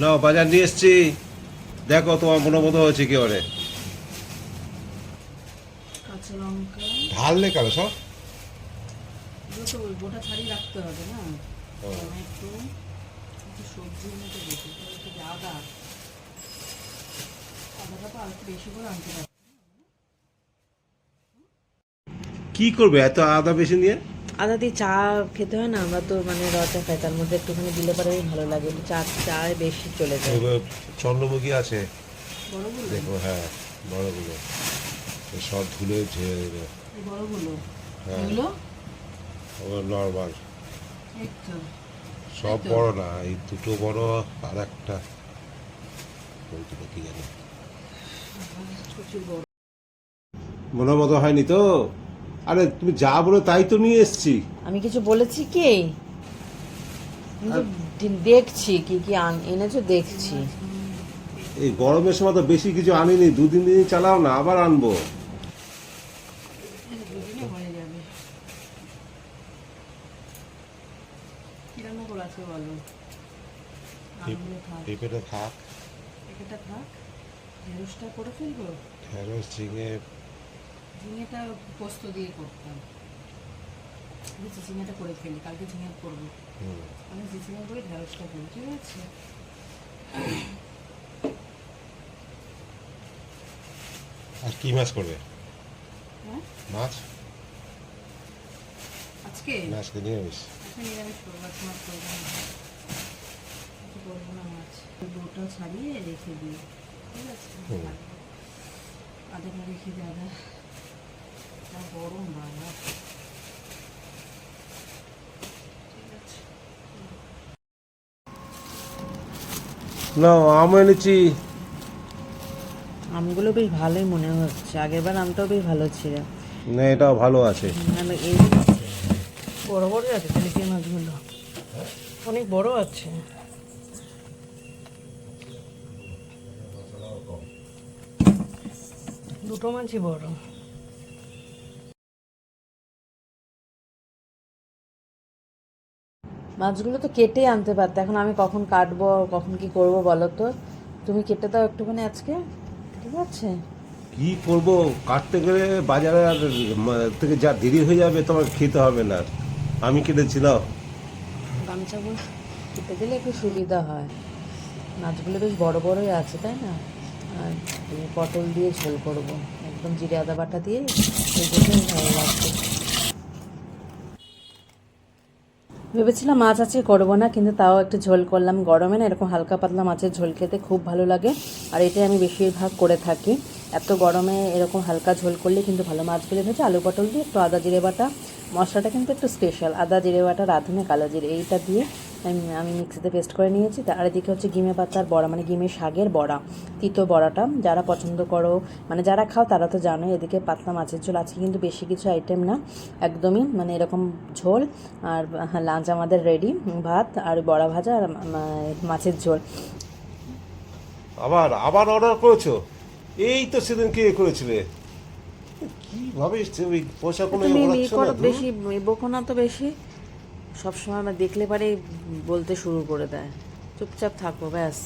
না বাজার নিয়ে এসছি। দেখো তোমার মনোমতো হয়েছে কি ওরে কাঁচা লঙ্কা। ঢাললে কেন সব? এগুলো ওই গোটা ছাড়িয়ে রাখতে হবে না। টমেটো একটু সবজি মতো বেশি করে একটু আদা। আদাটা তো আর একটু বেশি করে আনতে হবে। কি করবে এত আদা বেশি নিয়ে? আদা দিয়ে চা খেতে হয় না? আমরা তো মানে র চা খাই তার মধ্যে একটুখানি দিলে পরে ভালো লাগে। চা চায় বেশি চলে যায়। চন্দ্রমুখী আছে। দেখো হ্যাঁ বড়গুলো। সব ধুলে ঝেড়ে দেবে। বড়গুলো? হ্যাঁ। নর্মাল সব বড় না এই দুটো বড় আর একটা। কোনটা কি জানি। মনের মতো হয়নি তো? আরে তুমি যা বলো তাই তো নিয়ে এসছি। আমি কিছু বলেছি কি? আমি তো দে- দেখছি কি কি আন- এনেছো দেখছি। এই গরমের সময় তো বেশি কিছু আনিনি দুদিন দিন চালাও না আবার আনব। থাক। পেঁপেটা থাক। ঢেঁড়সটা করে ফেলব? ঢেঁড়স ঝিঙে ঝিঙেটা পোস্ত দিয়ে করতাম। বুঝছি ঝিঙেটা করে ফেলি কালকে ঝিঙে করব। আমি ঝিঙে করে ঢেঁড়সটা করি ঠিক আছে? আর কি মাছ করবে? হ্যাঁ? মাছ? আজকে? আজকে নিরামিষ। আজকে নিরামিষ করব আজকে মাছ করব না। করব না মাছ। দুটো ছাড়িয়ে রেখে দিই ঠিক আছে। আদাটা রেখে দিই তা গরম বাবা না আম এনেছি। আমগুলো বেশ ভালোই মনে হচ্ছে। আগেরবার আমটাও বেশ ভালো ছিল। না এটাও ভালো আছে। আমি এই বড় বড় আছে তেলেপিয়া মাছগুলো। অনেক বড় আছে। দুটো মাছই বড়। মাছগুলো তো কেটে আনতে পারতে। এখন আমি কখন কাটবো কখন কি করব বলো তো? তুমি কেটে দাও একটুখানি আজকে ঠিক আছে? কি করব? কাটতে গেলে বাজারে আর থেকে যা দেরি হয়ে যাবে তোমার খেতে হবে না। আমি কেটেছি নাও। গামছাগুলো কেটে দিলে একটু সুবিধা হয়। মাছগুলো বেশ বড় বড়ই আছে তাই না? আর পটল দিয়ে ঝোল করব। একদম জিরে আদা বাটা দিয়ে ভালো লাগবে ভেবেছিলাম মাছ আছে, করব না, কিন্তু তাও একটু ঝোল করলাম গরমে না, এরকম হালকা পাতলা মাছের ঝোল খেতে খুব ভালো লাগে। আর এটাই আমি বেশিরভাগ করে থাকি। এত গরমে এরকম হালকা ঝোল করলে কিন্তু ভালো মাছগুলো ভেজে আলু পটল দিয়ে একটু আদা জিরে বাটা, মশলাটা কিন্তু একটু স্পেশাল আদা জিরে বাটা, রাঁধুনে, কালো জিরে, এইটা দিয়ে আমি আমি মিক্সিতে পেস্ট করে নিয়েছি। আর এদিকে হচ্ছে গিমে পাতার বড়া মানে গিমের শাকের বড়া তিতো বড়াটা। যারা পছন্দ করো মানে যারা খাও তারা তো জানো এদিকে পাতলা মাছের ঝোল। আজকে কিন্তু বেশি কিছু আইটেম না একদমই মানে এরকম ঝোল। আর লাঞ্চ আমাদের রেডি ভাত আর বড়া ভাজা আর মাছের ঝোল। আবার আবার অর্ডার করেছ? এই তো সেদিন কে করেছিলে? কীভাবে এসছে? ওই পয়সা কোনো। বেশি বকো না তো বেশি। সবসময় আমার দেখলে পারে বলতে শুরু করে দেয়। চুপচাপ থাকো ব্যাস।